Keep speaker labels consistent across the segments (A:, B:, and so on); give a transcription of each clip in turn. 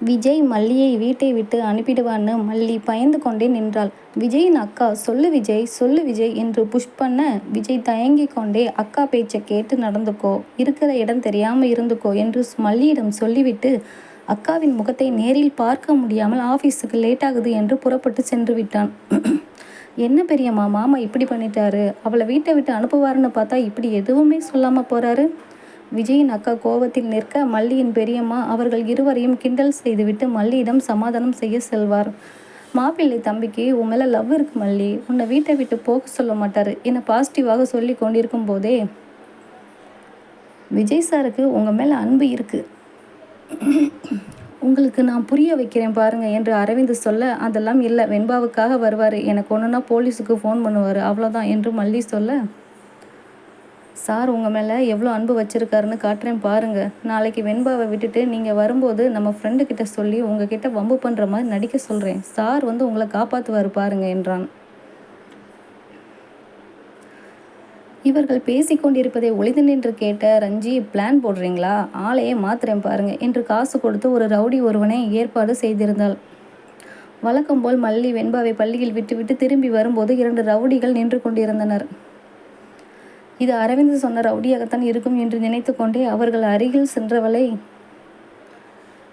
A: விஜய் மல்லியை வீட்டை விட்டு அனுப்பிடுவான்னு மல்லி பயந்து கொண்டே நின்றாள். விஜயின் அக்கா சொல்லு விஜய் சொல்லு விஜய் என்று புஷ் பண்ண விஜய் தயங்கிக் கொண்டே அக்கா பேச்சை கேட்டு நடந்துக்கோ இருக்கிற இடம் தெரியாமல் இருந்துக்கோ என்று மல்லியிடம் சொல்லிவிட்டு அக்காவின் முகத்தை நேரில் பார்க்க முடியாமல் ஆபீசுக்கு லேட்டாகுது என்று புறப்பட்டு சென்று விட்டான். என்ன பெரியம்மா மாமா இப்படி பண்ணிட்டாரு அவளை வீட்டை விட்டு அனுப்புவாருன்னு பார்த்தா இப்படி எதுவுமே சொல்லாமல் போகிறாரு விஜயின் அக்கா கோபத்தில் நிற்க மல்லியின் பெரியம்மா அவர்கள் இருவரையும் கிண்டல் செய்துவிட்டு மல்லியிடம் சமாதானம் செய்ய செல்வார். மாப்பிள்ளை தம்பிக்கு உன் மேல லவ் இருக்கு மல்லி. உன்னை வீட்டை விட்டு போக சொல்ல மாட்டார். என பாசிட்டிவாக சொல்லி கொண்டிருக்கும் போதே விஜய் சாருக்கு உங்க மேல அன்பு இருக்கு. உங்களுக்கு நான் புரிய வைக்கிறேன் பாருங்க என்று அரவிந்த் சொல்ல அதெல்லாம் இல்லை. வெண்பாவுக்காக வருவார். எனக்கு ஒன்றுனா போலீஸுக்கு ஃபோன் பண்ணுவார். அவ்வளோதான் என்று மல்லி சொல்ல சார் உங்கள் மேலே எவ்வளோ அன்பு வச்சிருக்காருன்னு காட்டுறேன் பாருங்கள் நாளைக்கு வெண்பாவை விட்டுட்டு நீங்கள் வரும்போது நம்ம ஃப்ரெண்டு கிட்ட சொல்லி உங்ககிட்ட வம்பு பண்ணுற மாதிரி நடிக்க சொல்கிறேன் சார் வந்து உங்களை காப்பாற்றுவார் பாருங்க என்றான். இவர்கள் பேசிக்கொண்டிருப்பதை ஒளிந்து நின்று கேட்ட ரஞ்சி பிளான் போடுறீங்களா ஆளையே மாத்துறேன் பாருங்கள் என்று காசு கொடுத்து ஒரு ரவுடி ஒருவனை ஏற்பாடு செய்திருந்தாள். வழக்கம் போல் மல்லி வெண்பாவை பள்ளியில் விட்டுவிட்டு திரும்பி வரும்போது இரண்டு ரவுடிகள் நின்று கொண்டிருந்தனர். இது அரவிந்த் சொன்ன ரவுடியாகத்தான் இருக்கும் என்று நினைத்து கொண்டே அவர்கள் அருகில் சென்றவளை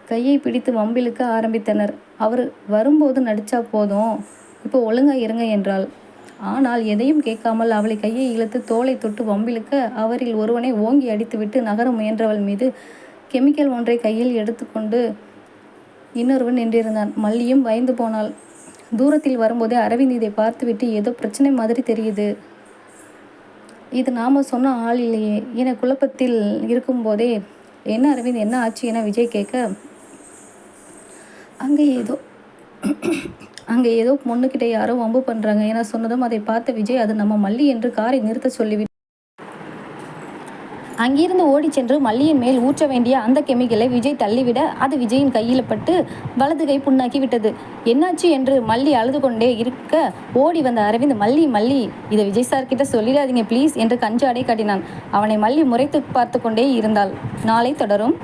A: கையை பிடித்து வம்பிழுக்க ஆரம்பித்தனர். அவர் வரும்போது நடிச்சா போதும் இப்போ ஒழுங்காக இருங்க என்றாள். ஆனால் எதையும் கேட்காமல் அவளை கையை இழுத்து தோலை தொட்டு வம்பிழுக்க அவரில் ஒருவனை ஓங்கி அடித்துவிட்டு நகர முயன்றவள் மீது கெமிக்கல் ஒன்றை கையில் எடுத்துக்கொண்டு இன்னொருவன் நின்றிருந்தான். மல்லியும் பயந்து போனாள். தூரத்தில் வரும்போதே அரவிந்த் இதை பார்த்துவிட்டு ஏதோ பிரச்சனை மாதிரி தெரியுது. இது நாம சொன்ன ஆள் இல்லையே. என குழப்பத்தில் இருக்கும்போதே என்ன அரவிந்த் என்ன ஆச்சு? என விஜய் கேட்க அங்க ஏதோ அங்க ஏதோ பொண்ணுகிட்ட யாரோ வம்பு பண்றாங்க என சொன்னதும் அதை பார்த்த விஜய் அது நம்ம மல்லி என்று காரை நிறுத்த சொல்லிவிட்டு அங்கிருந்து ஓடிச் சென்று மல்லியின் மேல் ஊற்ற வேண்டிய அந்த கெமிக்கலை விஜய் தள்ளிவிட அது விஜயின் கையில் பட்டு வலது கை புண்ணாக்கி விட்டது. என்னாச்சு என்று மல்லி அழுது கொண்டே இருக்க ஓடி வந்த அரவிந்த் மல்லி மல்லி இதை விஜய் சார் கிட்ட சொல்லிடாதீங்க ப்ளீஸ் என்று கஞ்சாடை காட்டினான். அவனை மல்லி முறைத்து பார்த்து கொண்டே இருந்தாள். நாளை தொடரும்.